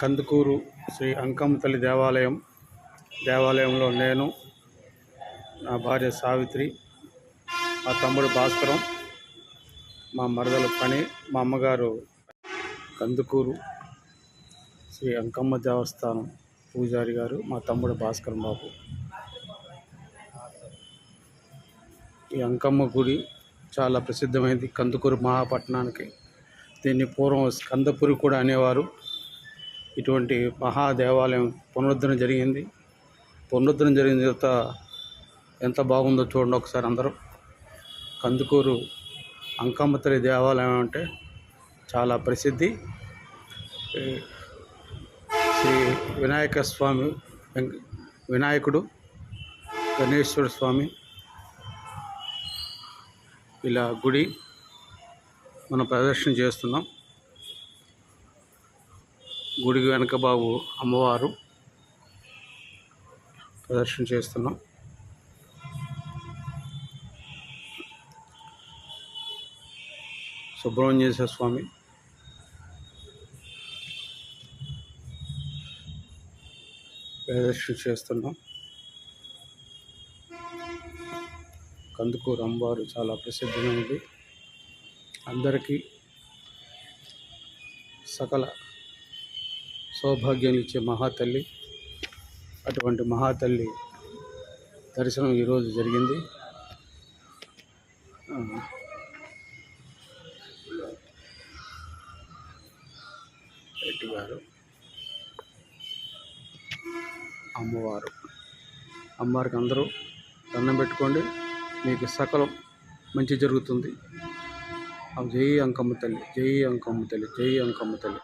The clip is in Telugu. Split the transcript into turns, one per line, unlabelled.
కందుకూరు శ్రీ అంకమ్మ తల్లి దేవాలయం దేవాలయంలో నేను నా భార్య సావిత్రి మా తమ్ముడు భాస్కరం మా మరదల పని మా అమ్మగారు కందుకూరు శ్రీ అంకమ్మ దేవస్థానం పూజారి గారు మా తమ్ముడు భాస్కరం బాబు. ఈ అంకమ్మ గుడి చాలా ప్రసిద్ధమైనది కందుకూరు మహాపట్టణానికి దీన్ని పూర్వం స్కందపురి కూడా అనేవారు. ఇటువంటి మహా దేవాలయం పునరుద్ధరణ జరిగింది. పునరుద్ధరణ జరిగిన తర్వాత ఎంత బాగుందో చూడండి ఒకసారి అందరూ. కందుకూరు అంకమ్మతల్లి దేవాలయం అంటే చాలా ప్రసిద్ధి. శ్రీ వినాయక స్వామి వినాయకుడు గణేశ్వర స్వామి ఇలా గుడి మనం ప్రదర్శన చేస్తున్నాం. గుడి వెనక బాబు అమ్మవారు ప్రదర్శన చేస్తున్నాం. సుబ్రహ్మణ్యేశ్వర స్వామి. ప్రదర్శన చేస్తున్నాం. కందుకూరు అమ్మవారు చాలా ప్రసిద్ధమైనది. అందరికీ సకల సౌభాగ్యాన్ని ఇచ్చే మహాతల్లి అటువంటి మహాతల్లి దర్శనం ఈరోజు జరిగింది. ఆ, రెడ్డి గారు అమ్మవారు అమ్మవారికి అందరూ దండం పెట్టుకోండి. మీకు సకలం మంచి జరుగుతుంది. ఆ జై అంకమ్మ తల్లి జై అంకమ్మ తల్లి జై అంకమ్మ తల్లి.